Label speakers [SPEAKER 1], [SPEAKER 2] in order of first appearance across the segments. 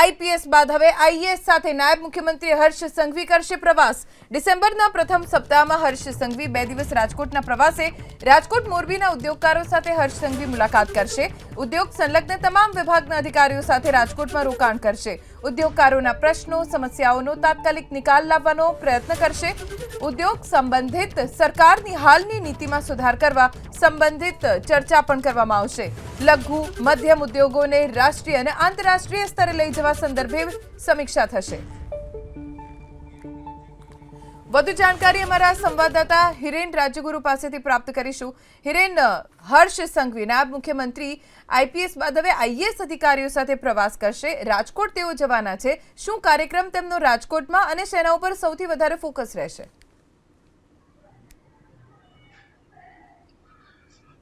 [SPEAKER 1] IPS બાદ હવે IAS સાથે નાયબ મુખ્યમંત્રી હર્ષ સંઘવી કરશે પ્રવાસ. ડિસેમ્બરના પ્રથમ સપ્તાહમાં હર્ષ સંઘવી બે દિવસ રાજકોટના પ્રવાસે. રાજકોટ મોરબીના ઉદ્યોગકારો સાથે હર્ષ સંઘવી મુલાકાત કરશે. ઉદ્યોગ સંલગ્ન તમામ વિભાગના અધિકારીઓ સાથે રાજકોટમાં રોકાણ કરશે. ઉદ્યોગકારોના પ્રશ્નો, સમસ્યાઓનો તાત્કાલિક નિકાલ લાવવાનો પ્રયત્ન કરશે. ઉદ્યોગ સંબંધિત સરકારની હાલની નીતિમાં સુધાર કરવા સંબંધિત ચર્ચા પણ કરવામાં આવશે. લઘુ, મધ્યમ ઉદ્યોગોને રાષ્ટ્રીય અને આંતરરાષ્ટ્રીય સ્તરે લઈ જવા સંદર્ભે સમીક્ષા થશે. વધુ જાણકારી અમારા સંવાદદાતા હિરેન રાજ્યગુરુ પાસેથી પ્રાપ્ત કરીશું. હિરેન, હર્ષ સંઘવી નાયબ મુખ્યમંત્રી આઈપીએસ બાદ હવે આઈએએસ અધિકારીઓ સાથે પ્રવાસ કરશે. રાજકોટ તેઓ જવાના છે. શું કાર્યક્રમ તેમનો રાજકોટમાં અને શેના ઉપર સૌથી વધારે ફોકસ રહેશે?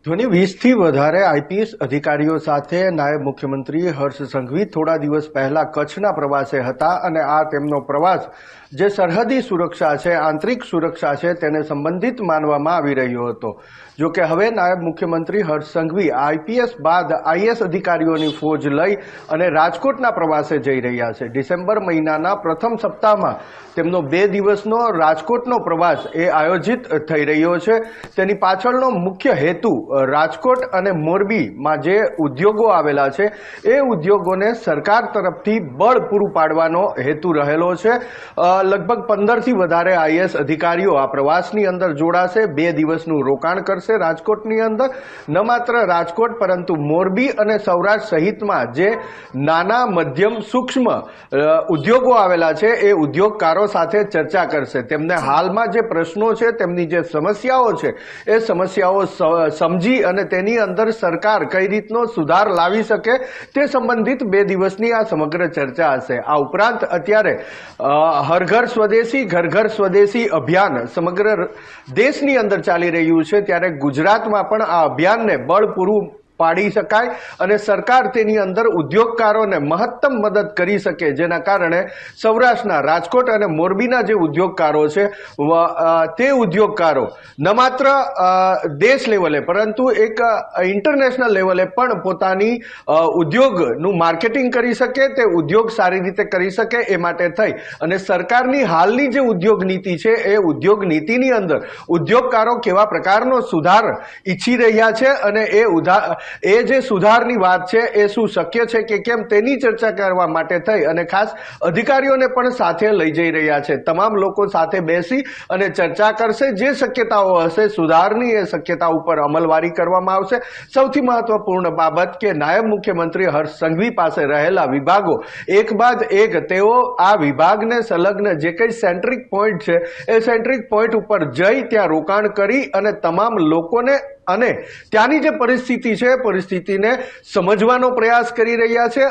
[SPEAKER 2] ધ્વનિ વીસથી વધારે આઈપીએસ અધિકારીઓ સાથે નાયબ મુખ્યમંત્રી હર્ષ સંઘવી થોડા દિવસ પહેલા કચ્છના પ્રવાસે હતા અને આ તેમનો પ્રવાસ, જે સરહદી સુરક્ષા છે, આંતરિક સુરક્ષા છે, તેને સંબંધિત માનવામાં આવી રહ્યો હતો. જો કે હવે નાયબ મુખ્યમંત્રી હર્ષ સંઘવી આઈપીએસ બાદ આઈએસ અધિકારીઓની ફોજ લઈ અને રાજકોટના પ્રવાસે જઈ રહ્યા છે. ડિસેમ્બર મહિનાના પ્રથમ સપ્તાહમાં તેમનો બે દિવસનો રાજકોટનો પ્રવાસ એ આયોજિત થઈ રહ્યો છે. તેની પાછળનો મુખ્ય હેતુ રાજકોટ અને મોરબીમાં જે ઉદ્યોગો આવેલા છે, એ ઉદ્યોગોને સરકાર તરફથી બળ પૂરું પાડવાનો હેતુ રહેલો છે. લગભગ પંદરથી વધારે આઈએસ અધિકારીઓ આ પ્રવાસની અંદર જોડાશે, બે દિવસનું રોકાણ કરશે રાજકોટની અંદર. ન માત્ર રાજકોટ, પરંતુ મોરબી અને સૌરાષ્ટ્ર સહિતમાં જે નાના, મધ્યમ, સૂક્ષ્મ ઉદ્યોગો આવેલા છે, એ ઉદ્યોગકારો સાથે ચર્ચા કરશે. તેમને હાલમાં જે પ્રશ્નો છે, તેમની જે સમસ્યાઓ છે, એ સમસ્યાઓ સ- સમજી અને તેની અંદર સરકાર કઈ રીતનો સુધાર લાવી શકે તે સંબંધિત બે દિવસની આ સમગ્ર ચર્ચા હશે. આ ઉપરાંત અત્યારે હરઘર હર ઘર સ્વદેશી, ઘર ઘર સ્વદેશી અભિયાન સમગ્ર દેશની અંદર ચાલી રહ્યું છે. ત્યારે ગુજરાતમાં પણ આ અભિયાનને બળ પૂરું પાડી શકાય અને સરકાર તેની અંદર ઉદ્યોગકારોને મહત્તમ મદદ કરી શકે, જેના કારણે સૌરાષ્ટ્રના રાજકોટ અને મોરબીના જે ઉદ્યોગકારો છે તે ઉદ્યોગકારો ન માત્ર દેશ લેવલે, પરંતુ એક ઇન્ટરનેશનલ લેવલે પણ પોતાની ઉદ્યોગનું માર્કેટિંગ કરી શકે, તે ઉદ્યોગ સારી રીતે કરી શકે એ માટે થઈ. અને સરકારની હાલની જે ઉદ્યોગ નીતિ છે, એ ઉદ્યોગ નીતિની અંદર ઉદ્યોગકારો કેવા પ્રકારનો સુધાર ઈચ્છી રહ્યા છે અને એ ઉધા એ જે સુધારની વાત છે, એ શું શક્ય છે કે કેમ તેની ચર્ચા કરવા માટે થઈ અને ખાસ અધિકારીઓને પણ સાથે લઈ જઈ રહ્યા છે. તમામ લોકો સાથે બેસી અને ચર્ચા કરશે. જે શક્યતાઓ હશે સુધારની, એ શક્યતા ઉપર અમલવારી કરવામાં આવશે. સૌથી મહત્વપૂર્ણ બાબત કે નાયબ મુખ્યમંત્રી હર્ષ સંઘવી પાસે રહેલા વિભાગો, એક બાદ એક તેઓ આ વિભાગને સંલગ્ન જે કંઈ સેન્ટ્રિક પોઈન્ટ છે, એ સેન્ટ્રિક પોઈન્ટ ઉપર જઈ ત્યાં રોકાણ કરી અને તમામ લોકોને અને ત્યાંની જે પરિસ્થિતિ છે એ પરિસ્થિતિને સમજવાનો પ્રયાસ કરી રહ્યા છે.